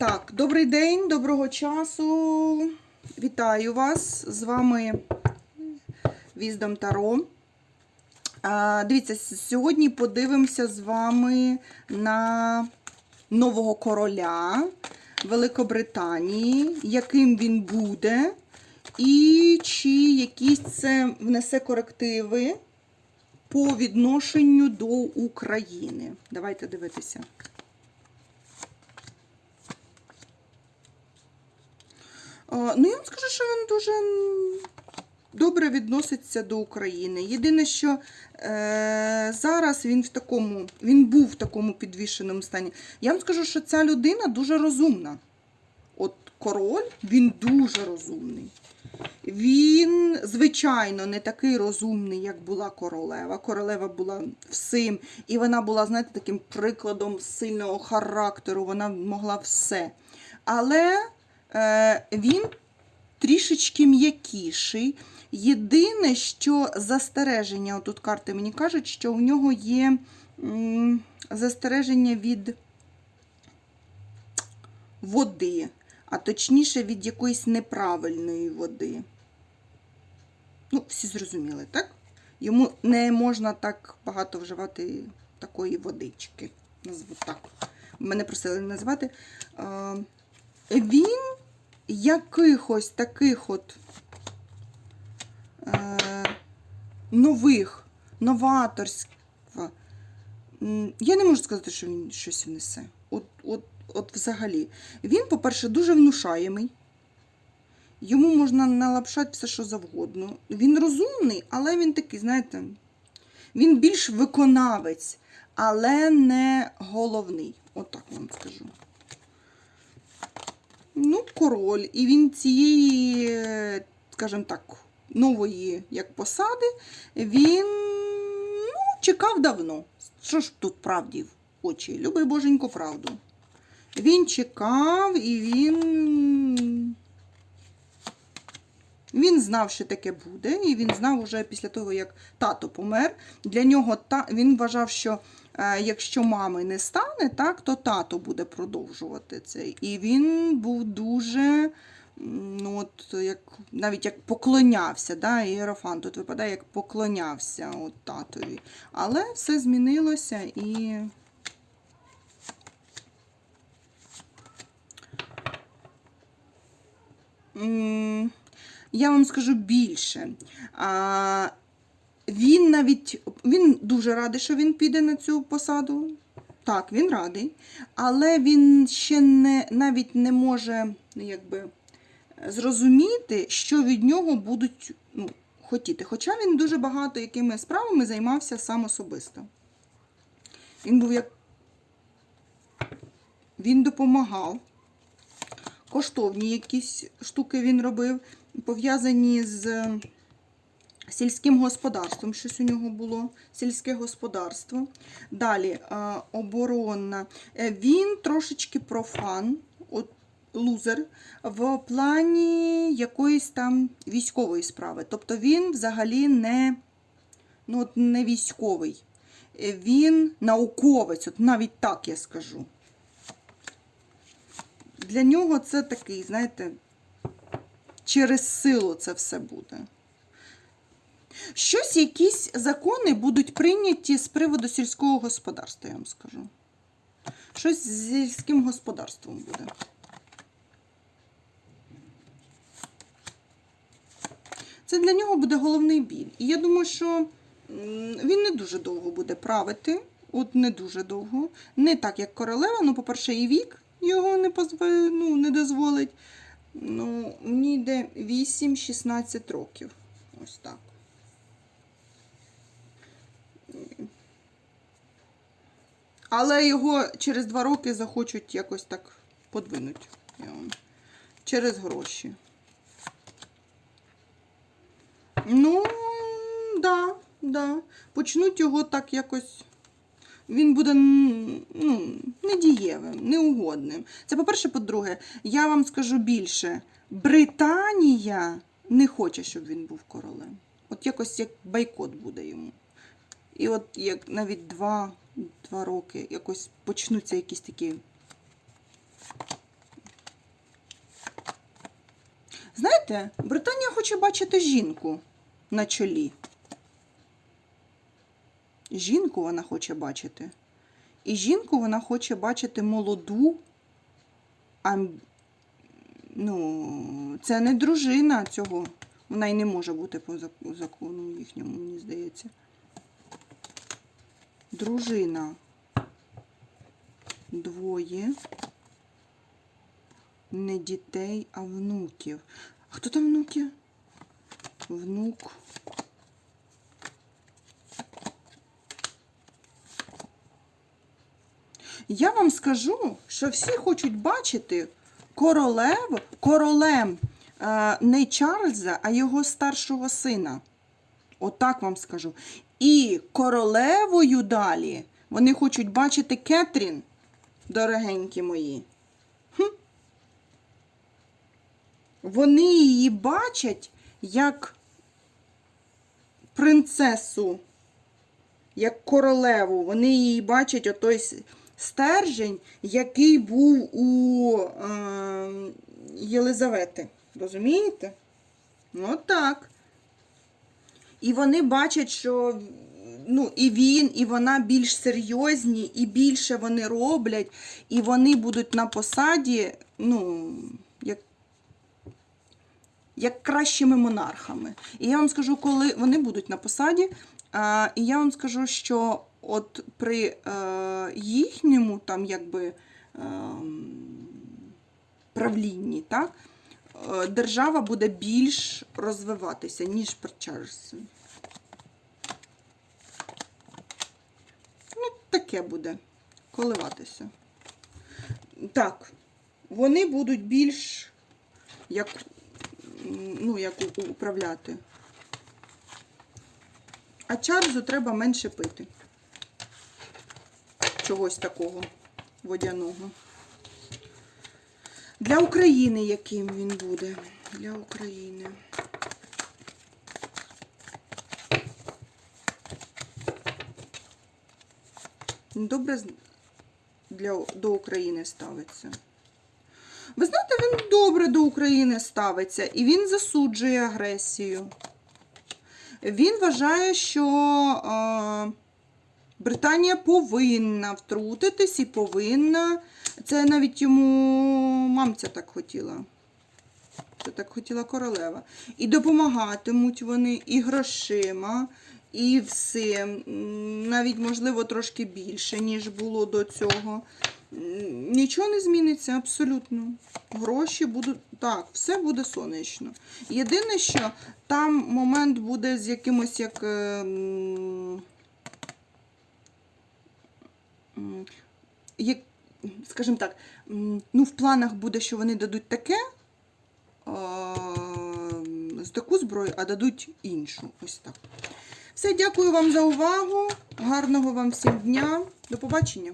Так, добрий день, доброго часу. Вітаю вас. З вами Віздом Таро. Дивіться, сьогодні подивимося з вами на нового короля Великобританії, яким він буде, і чи якісь це внесе корективи по відношенню до України. Давайте дивитися. Ну, я вам скажу, що він дуже добре відноситься до України. Єдине, що е, зараз він в такому, він був в такому підвішеному стані. Я вам скажу, що ця людина дуже розумна. От король, він дуже розумний. Він, звичайно, не такий розумний, як була королева. Королева була всім, і вона була, знаєте, таким прикладом сильного характеру, вона могла все. Але він трішечки м'якіший. Єдине, що застереження, тут карти мені кажуть, що у нього є застереження від води, а точніше від якоїсь неправильної води. Ну, всі зрозуміли, так? Йому не можна так багато вживати такої водички. Назву так. Мене просили назвати. А, Він якихось таких от е, нових, новаторських. Я не можу сказати, що він щось внесе. От, от, от взагалі. Він, по-перше, дуже внушаємий. Йому можна налапшати все, що завгодно. Він розумний, але він такий, знаєте, він більш виконавець, але не головний. Отак вам скажу. Ну, король. І він цієї, скажімо так, нової як посади, він ну, чекав давно. Що ж тут правді в очі? Любий боженько правду. Він чекав і він. Він знав, що таке буде, і він знав уже після того, як тато помер. Для нього та він вважав, що е, якщо мами не стане, так, то тато буде продовжувати це. І він був дуже, ну от як навіть як поклонявся, да, Іерофан тут випадає, як поклонявся от татові. Але все змінилося і. М, Я вам скажу більше. А, він навіть він дуже радий, що він піде на цю посаду. Так, він радий, але він ще не навіть не може ну, якби, зрозуміти, що від нього будуть ну, хотіти. Хоча він дуже багато якими справами займався сам особисто. Він був як. Він допомагав. Коштовні якісь штуки він робив, пов'язані з сільським господарством. Щось у нього було, сільське господарство. Далі е, оборонна. Е, Він трошечки профан, от, лузер, в плані якоїсь там військової справи. Тобто він взагалі не, ну, от не військовий. Е, Він науковець, от навіть так я скажу. Для нього це такий, знаєте, через силу це все буде. Щось, якісь закони будуть прийняті з приводу сільського господарства, я вам скажу. Щось з сільським господарством буде. Це для нього буде головний біль. І я думаю, що він не дуже довго буде правити. От не дуже довго. Не так, як королева. Ну, по-перше, і вік його не, позв... ну, не дозволить. Ну, мені йде 8-16 років. Ось так. Але його через два роки захочуть якось так подвинуть. Через гроші. Ну, да, да. Почнуть його так якось він буде ну, недієвим, неугодним. Це, по-перше, по-друге, я вам скажу більше: Британія не хоче, щоб він був королем. От якось як бойкот буде йому. І от як навіть два, два роки якось почнуться якісь такі. Знаєте, Британія хоче бачити жінку на чолі. Жінку вона хоче бачити. І жінку вона хоче бачити молоду. А, ну, це не дружина цього. Вона й не може бути по закону їхньому, мені здається. Дружина. Двоє. Не дітей, а внуків. А хто там внуки? Внук. Я вам скажу, що всі хочуть бачити королеву, королем е, не Чарльза, а його старшого сина. Отак вам скажу. І королевою далі вони хочуть бачити Кетрін, дорогенькі мої. Хм. Вони її бачать як принцесу, як королеву. Вони її бачать отой стержень, який був у е, Єлизавети. Розумієте? От так. І вони бачать, що ну, і він, і вона більш серйозні, і більше вони роблять, і вони будуть на посаді, ну, як, кращими монархами. І я вам скажу, коли вони будуть на посаді, а, і я вам скажу, що от при е, їхньому там якби ем, правлінні, так, е, держава буде більш розвиватися, ніж при Чарльзі. Ну, таке буде коливатися. Так, вони будуть більш як, ну, як управляти. А Чарльзу треба менше пити. Чогось такого водяного. Для України яким він буде? Для України. Добре для, до України ставиться. Ви знаєте, він добре до України ставиться і він засуджує агресію. Він вважає, що е, Британія повинна втрутитись і повинна. Це навіть йому мамця так хотіла. Це так хотіла королева. І допомагатимуть вони і грошима, і всім. Навіть, можливо, трошки більше, ніж було до цього. Нічого не зміниться абсолютно. Гроші будуть. Так, все буде сонячно. Єдине, що там момент буде з якимось як. е, як скажімо так, ну, в планах буде, що вони дадуть таке, таку зброю, а дадуть іншу. Ось так. Все, дякую вам за увагу. Гарного вам всім дня. До побачення.